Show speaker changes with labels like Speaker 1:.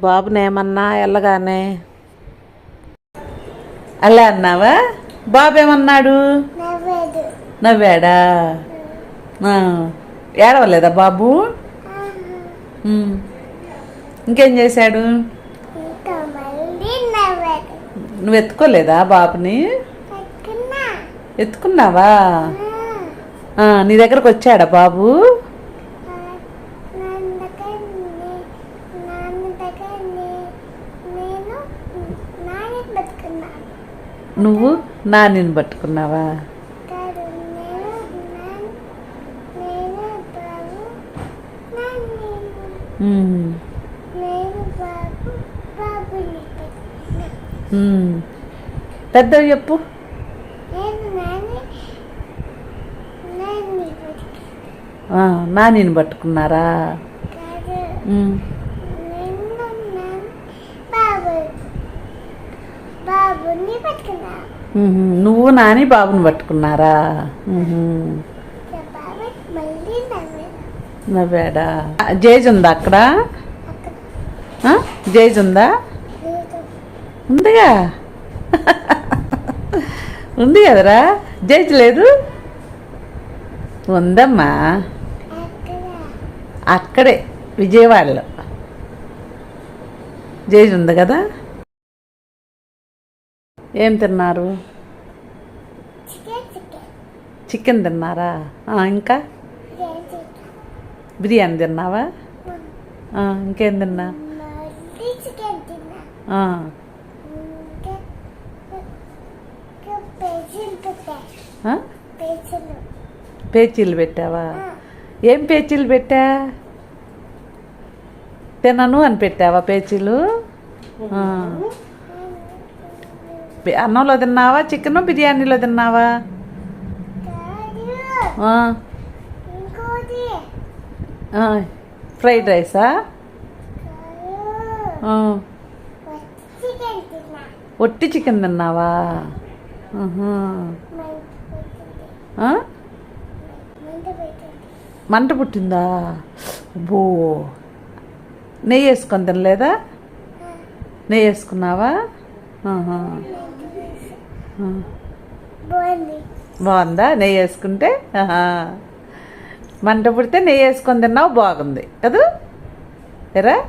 Speaker 1: బాబునేమన్నా వెళ్ళగానే అలా అన్నావా? బాబు ఏమన్నాడు నవ్వాడా? ఏడవలేదా బాబు. ఇంకేం చేశాడు? నువ్వు ఎత్తుకోలేదా బాబుని? ఎత్తుకున్నావా? నీ దగ్గరకు వచ్చాడా బాబు
Speaker 2: నాన్న దగ్గర నాన్న దగ్గర నేను నాని బతుకున్నాను
Speaker 1: నువ్వు నానిని పట్టుకున్నావా
Speaker 2: కాదు నేను నాన్న నేను బాబు నాన్ని
Speaker 1: ఉమ్.
Speaker 2: నేను బాబు నువ్వు నానిని
Speaker 1: పట్టుకున్నావా? పెద్ద చెప్పు.
Speaker 2: నానిని
Speaker 1: పట్టుకున్నారా
Speaker 2: కాదు
Speaker 1: ఉమ్.
Speaker 2: నేను నాన్న బాబు బాబుని పెట్టుకున్నాను
Speaker 1: ఉహు. నువ్వు నాని బాబుని పట్టుకున్నారా? నవ్వాడా. జేజ్ ఉందా అక్కడ? జేజ్ ఉందా? ఉందిగా? ఉంది కదరా? జేజ్ లేదు? ఉందమ్మా.
Speaker 2: అక్కడే
Speaker 1: విజయవాడలో. జేజ్ ఉంది కదా? ఏం తిన్నారు?
Speaker 2: చికెన్
Speaker 1: తిన్నారా? ఇంకా? బిర్యానీ తిన్నావా? ఇంకేం తిన్నా? పేచీలు పెట్టావా? ఏం పేచీలు పెట్టా? తినను అని పెట్టావా పేచీలు? అన్నంలో తిన్నావా? చికెన్ బిర్యానీలో తిన్నావా? ఫ్రైడ్ రైసా? ఒట్టి చికెన్ తిన్నావా.
Speaker 2: మంట పెట్టింది?
Speaker 1: బో నెయ్యి వేసుకొని తినలేదా? నెయ్యి వేసుకున్నావా.
Speaker 2: బాగుంది.
Speaker 1: నెయ్యి వేసుకుంటే. మంట పుడితే నెయ్యి వేసుకొని తిన్నావు బాగుంది. కదా? ఎరా?